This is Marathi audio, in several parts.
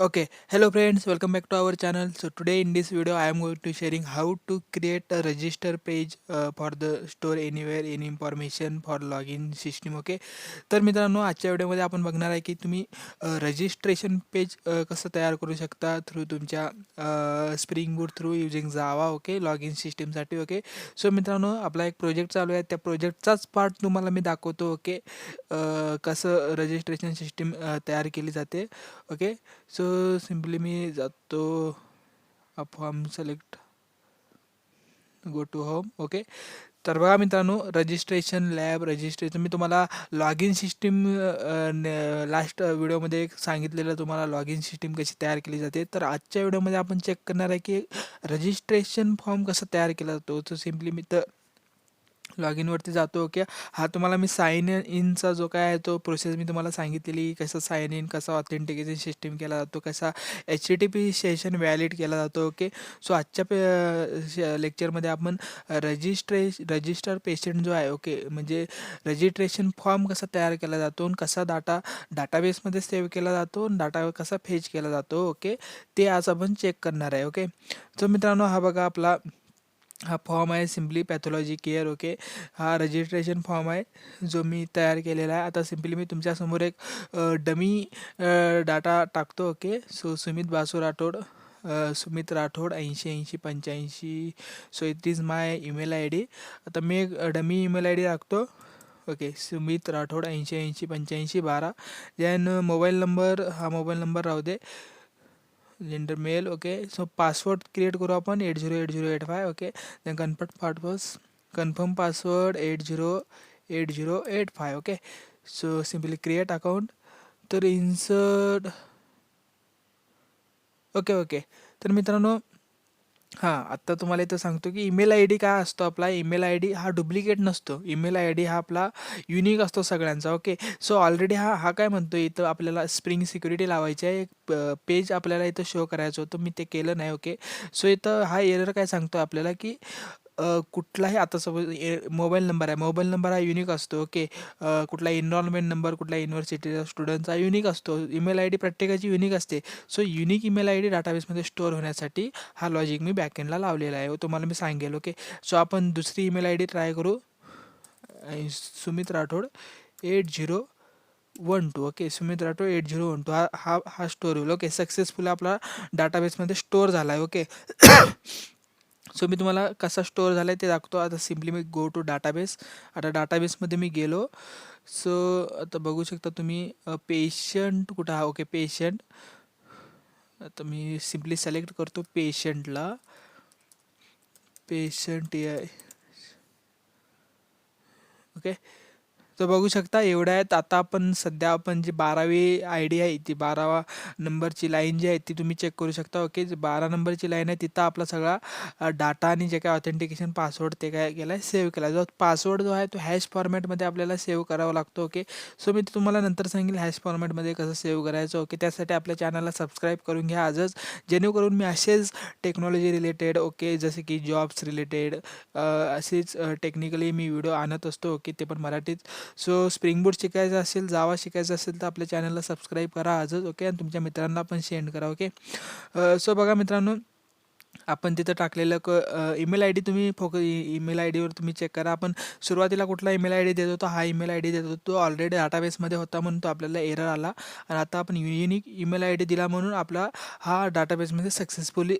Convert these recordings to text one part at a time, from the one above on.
Okay hello friends welcome back to our channel so today in this video I am going to sharing how to create a register page for the store anywhere any information for log in system okay तर मित्रांनो आजच्या व्हिडिओमध्ये आपण बघणार आहे की तुम्ही uh, रजिस्ट्रेशन पेज uh, कसं तयार करू शकता थ्रू तुमच्या Spring Boot through using Java okay log in सिस्टीमसाठी ओके सो मित्रांनो आपला एक प्रोजेक्ट चालू आहे. त्या प्रोजेक्टचाच पार्ट तुम्हाला मी दाखवतो ओके uh, कसं रजिस्ट्रेशन सिस्टीम तयार केली जाते ओके सो सिम्पली मी जातो form select go to home okay तर बघा मित्रांनो रजिस्ट्रेशन लॅब रजिस्ट्रेशन मी तुम्हाला लॉग इन सिस्टीम लास्ट व्हिडिओमध्ये एक सांगितलेलं तुम्हाला लॉग इन सिस्टीम कशी तयार केली जाते. तर आजच्या व्हिडिओमध्ये आपण चेक करणार आहे की रजिस्ट्रेशन फॉर्म कसा तयार केला जातो. तो सिम्पली मी तर लॉग इनवरती जातो ओके? हा तुम्हाला मी साईन इनचा जो काय आहे तो प्रोसेस मी तुम्हाला सांगितलेली कसं साईन इन कसा ऑथेंटिकेशन सिस्टीम केला जातो कसा H T P session valid केला जातो ओके? सो आजच्या पे लेक्चरमध्ये आपण रजिस्ट्रे रजिस्टर पेशंट जो आहे ओके? म्हणजे रजिस्ट्रेशन फॉर्म कसा तयार केला जातो आणि कसा डाटा डाटाबेसमध्ये सेव्ह केला जातो डाटा कसा फेच केला जातो ओके? ते आज आपण चेक करणार आहे ओके? सो मित्रांनो हा बघा आपला हा फॉर्म आहे सिम्पली पॅथॉलॉजी केअर ओके? हा रजिस्ट्रेशन फॉर्म आहे जो मी तयार केलेला आहे. आता सिम्पली मी तुमच्यासमोर एक डमी डाटा टाकतो ओके? सो सुमित बासू राठोड सुमित राठोड ऐंशी ऐंशी पंच्याऐंशी so it is my email I D. आता मी एक डमी ईमेल आय डी टाकतो ओके? सुमित राठोड ऐंशी ऐंशी पंच्याऐंशी बारा. जॅन मोबाईल नंबर हा मोबाईल नंबर राहू दे. Gender male okay so password create करू आपण eight zero eight zero eight five okay then confirm password confirm password eight zero eight zero eight five okay so simply create account तर इन्सर्ट ओके ओके तर मित्रांनो हां आत्ता तुम्हाला इथं सांगतो की ईमेल आय डी काय असतो आपला? ईमेल आय डी हा डुप्लिकेट नसतो. ईमेल आय डी हा आपला युनिक असतो सगळ्यांचा ओके? सो ऑलरेडी हा हा काय म्हणतो इथं आपल्याला स्प्रिंग सिक्युरिटी लावायची आहे. एक पेज आपल्याला इथं शो करायचं होतं. मी ते केलं नाही ओके? सो इथं हा एरर काय सांगतो आपल्याला की कुठलाही आता सपोज मोबाईल नंबर आहे. मोबाईल नंबर हा युनिक असतो ओके कुठला इनरोलमेंट नंबर कुठल्या युनिव्हर्सिटीचा स्टुडंटचा युनिक असतो. ईमेल आय डी प्रत्येकाची युनिक असते. So unique email I D डाटाबेसमध्ये store होण्यासाठी हा लॉजिक मी बॅकएंडला लावलेला आहे. तुम्हाला मी सांगेल ओके सो आपण दुसरी ईमेल आय डी ट्राय करू. Sumit Rathod eight zero one two okay Sumit Rathod eight zero one two हा हा हा स्टोअर होईल ओके सक्सेसफुल आपला डाटाबेसमध्ये स्टोअर झाला आहे ओके सो मी तुम्हाला कसा स्टोअर झाला आहे ते दाखवतो. आता सिम्पली मी गो टू डाटाबेस आता डाटाबेसमध्ये मी गेलो. सो आता बघू शकता तुम्ही पेशंट कुठं हा? ओके पेशंट आता मी सिम्पली सिलेक्ट करतो पेशंटला पेशंट या ओके तर बघू शकता एवढ्या आहेत. आता आपण सध्या आपण जी बारावी आय डी आहे ती बारावा नंबरची लाईन जी आहे ती तुम्ही चेक करू शकता ओके? बारा नंबरची लाईन आहे तिथं आपला सगळा डाटा आणि जे काय ऑथेंटिकेशन पासवर्ड ते काय केला आहे सेव्ह केला जो पासवर्ड जो आहे तो हॅश फॉर्मॅटमध्ये आपल्याला सेव्ह करावा लागतो ओके? सो मी तुम्हाला नंतर सांगेल हॅश फॉर्मॅटमध्ये कसं सेव्ह करायचं ओके? त्यासाठी आपल्या चॅनलला सबस्क्राईब करून घ्या आजच. जेणेकरून मी असेच टेक्नॉलॉजी रिलेटेड ओके? जसे की जॉब्स रिलेटेड असेच टेक्निकली मी व्हिडिओ आणत असतो ओके? ते पण मराठीत. सो स्प्रिंग बोर्ड शिकायचं असेल जावा शिकायचं असेल तर आपल्या चॅनलला सबस्क्राईब करा आजच ओके? आणि तुमच्या मित्रांना पण सेंड करा ओके? सो बघा मित्रांनो आपण तिथं टाकलेलं क ईमेल आय डी तुम्ही फोक ईमेल आय डीवर तुम्ही चेक करा. आपण सुरुवातीला कुठला ईमेल आय डी देत होतो हा ईमेल आय डी देत होतो. तो ऑलरेडी डाटाबेसमध्ये होता म्हणून तो आपल्याला एरर आला. आणि आता आपण युनिक ईमेल आय डी दिला म्हणून आपला हा डाटाबेसमध्ये सक्सेसफुली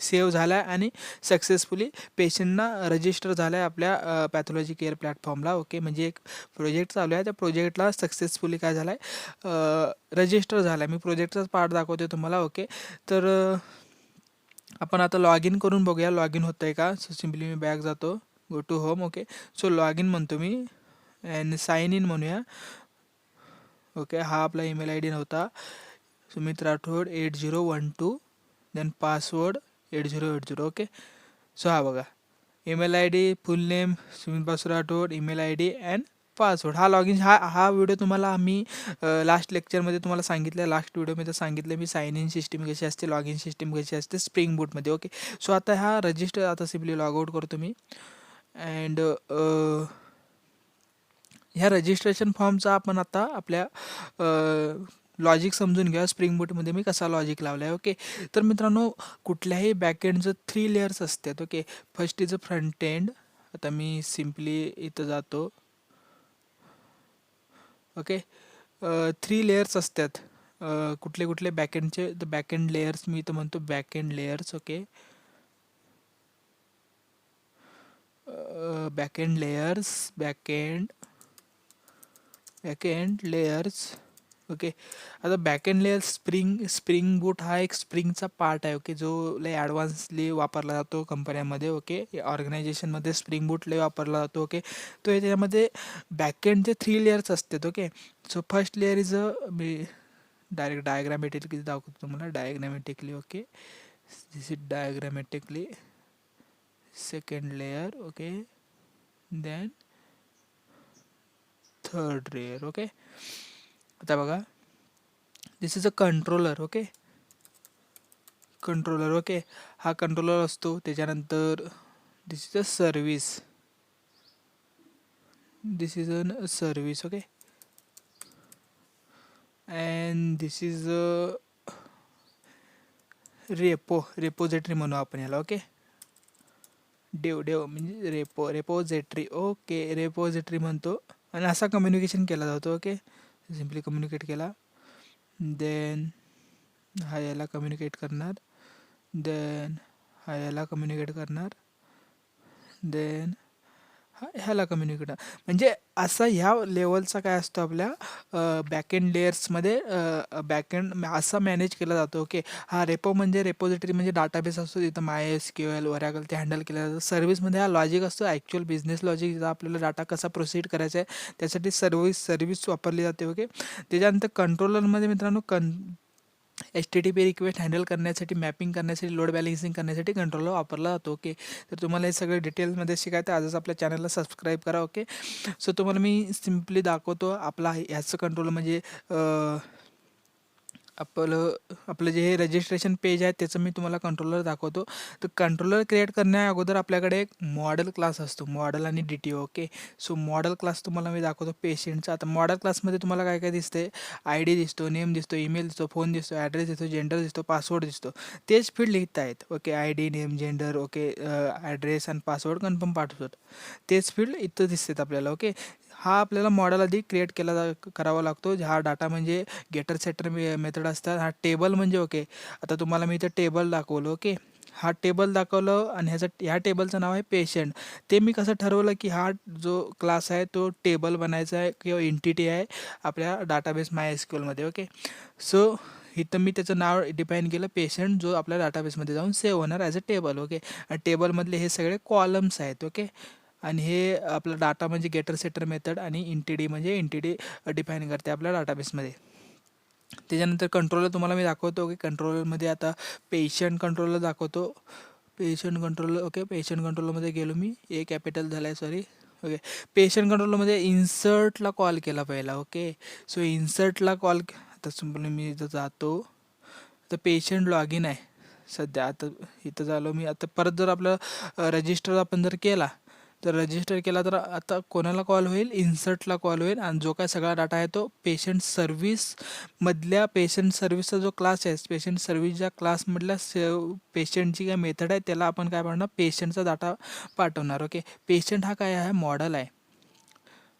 सेव्ह झाला आहे आणि सक्सेसफुली पेशंटना रजिस्टर झाला आहे आपल्या पॅथॉलॉजी केअर प्लॅटफॉर्मला ओके? म्हणजे एक प्रोजेक्ट चालू आहे. त्या प्रोजेक्टला सक्सेसफुली काय झाला आहे रजिस्टर झाला आहे मी प्रोजेक्टचाच पार्ट दाखवते तुम्हाला ओके? तर आपण आता लॉग इन करून बघूया. लॉग इन होतं आहे का? सो सिम्पली मी बॅग जातो. Go to home okay? So log in म्हणतो मी. अँड साईन इन म्हणूया. ओके? हा आपला ईमेल आय डी नव्हता. Sumit Rathod eight zero one two then password eight zero eight zero okay so हा बघा email I D full name Sumit Basu Rathod email I D and password हा लॉग इन हा हा व्हिडिओ तुम्हाला आम्ही लास्ट लेक्चरमध्ये तुम्हाला सांगितलं लास्ट व्हिडिओमध्ये सांगितलं मी साईन इन सिस्टीम कशी असते लॉग इन सिस्टीम कशी असते स्प्रिंग बूटमध्ये ओके सो आता हा रजिस्टर आता सिम्पली लॉग आउट करतो मी। अँड ह्या रजिस्ट्रेशन फॉर्मचा आपण आता आपल्या लॉजिक समजून घ्या स्प्रिंग बूटमध्ये मी कसा लॉजिक लावला आहे ओके तर मित्रांनो कुठल्याही बॅकएंडचं थ्री लेयर्स असतात okay first is a front end आता मी सिम्पली इथं जातो. ओके थ्री लेयर्स असतात. कुठले कुठले बॅकएंडचे तर बॅकएंड लेयर्स मी इथं म्हणतो backend layers okay backend layers backend backend layers okay? आता backend layer Spring Spring Boot हा एक स्प्रिंगचा पार्ट आहे ओके? जो लय ॲडव्हान्सली वापरला जातो कंपन्यामध्ये ओके? ऑर्गनायझेशनमध्ये स्प्रिंग बूट लय वापरला जातो ओके? तो याच्यामध्ये बॅकएंडचे थ्री लेयर्स असतात okay? So first layer is a me direct diagrammatically दाखवतो तुम्हाला diagrammatically okay? This is diagrammatically second layer okay? Then third layer okay? आता बघा. This is a controller okay controller okay हा कंट्रोलर असतो. त्याच्यानंतर this is a service this is a service okay and this is a repo repository म्हणू आपण याला ओके डेव डेव म्हणजे रेपो रेपोजिटरी ओके रेपोजिटरी म्हणतो. आणि असा कम्युनिकेशन केला जातो ओके सिम्पली कम्युनिकेट केला. देन हा याला कम्युनिकेट करणार. देन हा याला कम्युनिकेट करणार. देन हा ह्याला कम्युनिकेट म्हणजे असा ह्या लेवलचा काय असतो आपल्या बॅकएंड लेयर्समध्ये बॅकएंड असा मॅनेज केला जातो ओके. हा रेपो म्हणजे रेपोजिटरी म्हणजे डाटाबेस असतो तिथं माय एस क्यू एल वरॅगल ते हँडल केलं जातं. सर्व्हिसमध्ये हा लॉजिक असतो ॲक्च्युअल बिझनेस लॉजिक जिथं आपल्याला डाटा कसा प्रोसीड करायचा आहे त्यासाठी सर्व्हिस सर्व्हिस वापरली जाते ओके. त्याच्यानंतर कंट्रोलरमध्ये मित्रांनो कं H T T P request handle करण्यासाठी मॅपिंग करण्यासाठी लोड बॅलेन्सिंग करण्यासाठी कंट्रोलर वापरला जातो ओके तर तुम्हाला हे सगळे डिटेल्समध्ये शिकायचं आजच आपल्या चॅनलला सबस्क्राईब करा ओके सो तुम्हाला मी सिम्पली दाखवतो आपला ह्याचं कंट्रोल म्हणजे आपलं आपलं जे हे रजिस्ट्रेशन पेज आहे त्याचं मी तुम्हाला कंट्रोलर दाखवतो. तर कंट्रोलर क्रिएट करण्या अगोदर आपल्याकडे एक मॉडेल क्लास असतो. मॉडेल आणि D T okay so model class तुम्हाला मी दाखवतो पेशंटचा आता मॉडेल क्लासमध्ये तुम्हाला काय काय दिसते? आय डी दिसतो नेम दिसतो ईमेल दिसतो फोन दिसतो ॲड्रेस दिसतो जेंडर दिसतो पासवर्ड दिसतो. तेच फील्ड लिहित आहेत okay I D name gender okay address आणि पासवर्ड कन्फर्म पाठवतो तेच फील्ड इथं दिसतात आपल्याला ओके हा आपल्याला मॉडेल आधी क्रिएट केला जा करावा लागतो. हा डाटा म्हणजे गेटर सेटर मेथड असतात. हा टेबल म्हणजे ओके आता तुम्हाला मी इथं टेबल दाखवलं ओके हा टेबल दाखवलं आणि ह्याचं ह्या टेबलचं नाव आहे पेशंट ते मी कसं ठरवलं की हा जो क्लास आहे तो टेबल बनायचा आहे किंवा एंटिटी आहे आपल्या डाटाबेस माय स्कूलमध्ये ओके सो इथं मी त्याचं नाव डिफाईन केलं पेशंट जो आपल्या डाटाबेसमध्ये जाऊन सेव्ह होणार ॲज अ टेबल ओके आणि टेबलमधले हे सगळे कॉलम्स आहेत ओके आणि हे आपलं डाटा म्हणजे गेटर सेटर मेथड आणि इंटिडी म्हणजे इंटिडी डिफाईन करते आपल्या डाटाबेसमध्ये त्याच्यानंतर कंट्रोलर तुम्हाला मी दाखवतो की कंट्रोलरमध्ये आता पेशंट कंट्रोलर दाखवतो. पेशंट कंट्रोलर ओके पेशंट कंट्रोलरमध्ये गेलो मी. ए कॅपिटल झाला आहे सॉरी ओके पेशंट कंट्रोलमध्ये इन्सर्टला कॉल केला पहिला ओके सो इन्सर्टला कॉल आता सिम्पली मी इथं जातो. तर पेशंट लॉग इन आहे सध्या. आता इथं झालो मी. आता परत जर आपलं रजिस्टर आपण जर केला तर रजिस्टर केला तर आता कोणाला कॉल होईल? इन्सर्टला कॉल होईल. आणि जो काय सगळा डाटा आहे तो पेशंट सर्व्हिसमधल्या पेशंट सर्व्हिसचा जो क्लास आहे पेशंट सर्व्हिसच्या क्लासमधल्या से पेशंटची काय मेथड आहे त्याला आपण काय म्हणणार? पेशंटचा डाटा पाठवणार. ओके पेशंट हा काय आहे? मॉडल आहे.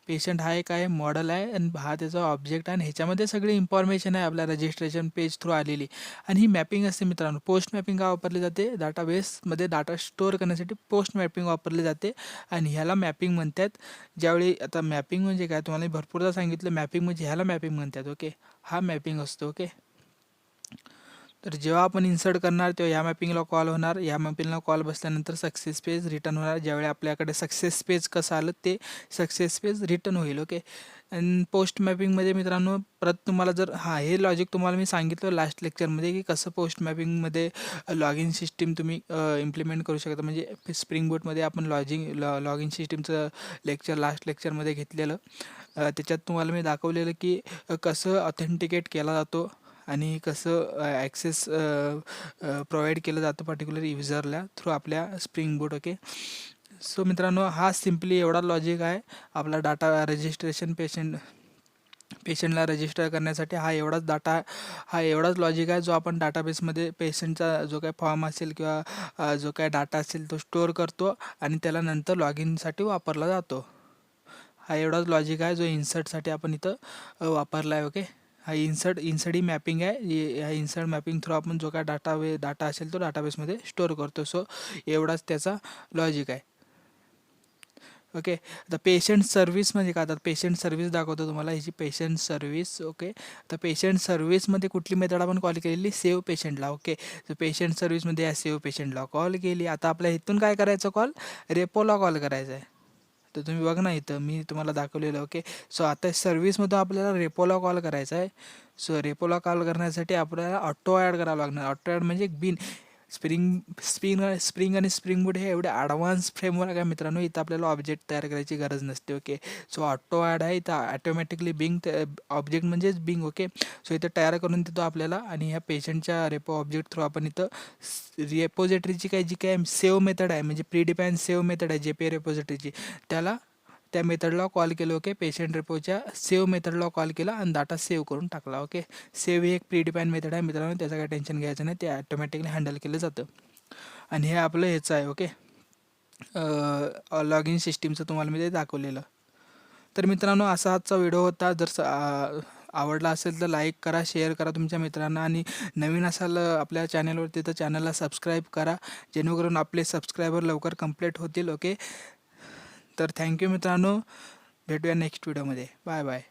पेशंट हा एक आहे मॉडल आहे आणि हा त्याचा ऑब्जेक्ट आहे आणि ह्याच्यामध्ये सगळी इन्फॉर्मेशन आहे आपल्या रजिस्ट्रेशन पेज थ्रू आलेली. आणि ही मॅपिंग असते मित्रांनो. पोस्ट मॅपिंग का वापरली जाते? डाटाबेसमध्ये डाटा स्टोअर करण्यासाठी पोस्ट मॅपिंग वापरली जाते. आणि ह्याला मॅपिंग म्हणतात. ज्यावेळी आता मॅपिंग म्हणजे काय? तुम्हाला भरपूरदा सांगितलं मॅपिंग म्हणजे ह्याला मॅपिंग म्हणतात ओके हा मॅपिंग असतो ओके तर जेव्हा आपण इन्सर्ट करणार तेव्हा या मॅपिंगला कॉल होणार. या मॅपिंगला कॉल बसल्यानंतर सक्सेस पेज रिटर्न होणार. ज्यावेळी आपल्याकडे सक्सेस पेज कसं आलं ते सक्सेस पेज रिटर्न होईल ओके आणि पोस्ट मॅपिंगमध्ये मित्रांनो परत तुम्हाला जर हां हे लॉजिक तुम्हाला मी सांगितलं लास्ट लेक्चरमध्ये की कसं पोस्ट मॅपिंगमध्ये लॉग इन सिस्टीम तुम्ही इम्प्लिमेंट करू शकता. म्हणजे स्प्रिंग बोटमध्ये आपण लॉजिंग लॉ लॉग इन सिस्टीमचं लेक्चर लास्ट लेक्चरमध्ये घेतलेलं. त्याच्यात तुम्हाला मी दाखवलेलं की कसं ऑथेंटिकेट केला जातो. आणि कसं ॲक्सेस प्रोव्हाइड केलं जातं पर्टिक्युलर युजरला थ्रू आपल्या स्प्रिंग बोट ओके सो मित्रांनो हा सिम्पली एवढा लॉजिक आहे. आपला डाटा रजिस्ट्रेशन पेशंट पेशंटला रजिस्टर करण्यासाठी हा एवढाच डाटा हा एवढाच लॉजिक आहे जो आपण डाटाबेसमध्ये पेशंटचा जो काही फॉर्म असेल किंवा जो काही डाटा असेल तो स्टोअर करतो आणि त्याला नंतर लॉग इनसाठी वापरला जातो. हा एवढाच लॉजिक आहे जो इन्सर्टसाठी आपण इथं वापरला आहे ओके हा इन्सर्ट इन्सर्ट ही मॅपिंग आहे. हा इन्सर्ट मॅपिंग थ्रू आपण जो काय डाटा वे डाटा असेल तो डाटाबेसमध्ये स्टोअर करतो. सो एवढाच त्याचा लॉजिक आहे. ओके? आता पेशंट सर्व्हिस म्हणजे काय? आता पेशंट सर्व्हिस दाखवतो तुम्हाला. ह्याची पेशंट सर्व्हिस ओके? तर पेशंट सर्व्हिसमध्ये कुठली मेथड आपण कॉल केलेली? सेव्ह पेशंटला ओके? तर पेशंट सर्व्हिसमध्ये या सेव्ह पेशंटला कॉल केली. आता आपल्या इथून काय करायचं कॉल? रेपोला कॉल करायचा आहे. तर तुम्ही बघ ना इथं मी तुम्हाला दाखवलेलं ओके सो आता सर्व्हिसमधून आपल्याला रेपोला कॉल करायचा आहे. सो रेपोला कॉल करण्यासाठी आपल्याला ऑटो ॲड करावं लागणार. ऑटो ॲड म्हणजे एक बिन स्प्रिंग स्प्रिंग स्प्रिंग आणि स्प्रिंग बूट हे एवढे ॲडव्हान्स फ्रेमवर्क आहे. मित्रांनो इथं आपल्याला ऑब्जेक्ट तयार करायची गरज नसते ओके सो ऑटो ॲड आहे. इथं ॲटोमॅटिकली बिंग ऑब्जेक्ट म्हणजेच बिंग ओके सो इथं तयार करून देतो आपल्याला आणि ह्या पेशंटच्या रेपो ऑब्जेक्ट थ्रू आपण इथं रेपोजिटरीची काही जी काय सेव्ह मेथड आहे म्हणजे प्री डिफाईन सेव्ह मेथड आहे जे पी रेपोजिटरीची त्याला त्या मेथडला कॉल केलं ओके पेशंट रिपोच्या सेव्ह मेथडला कॉल केला आणि डाटा सेव्ह करून टाकला ओके सेव्ह ही एक प्रीडिफाईन मेथड आहे मित्रांनो त्याचं काही टेन्शन घ्यायचं नाही ते ॲटोमॅटिकली हँडल केलं जातं. आणि हे आपलं ह्याचं आहे ओके लॉग इन सिस्टीमचं तुम्हाला मी ते दाखवलेलं. तर मित्रांनो असा आजचा व्हिडिओ होता. जर स- आवडला असेल तर लाईक करा शेअर करा तुमच्या मित्रांना आणि नवीन असाल आपल्या चॅनलवरती तर चॅनलला सबस्क्राईब करा. जेणेकरून आपले सबस्क्रायबर लवकर कंप्लीट होतील ओके तर थँक्यू मित्रांनो. भेटूया नेक्स्ट व्हिडिओमध्ये. Bye bye.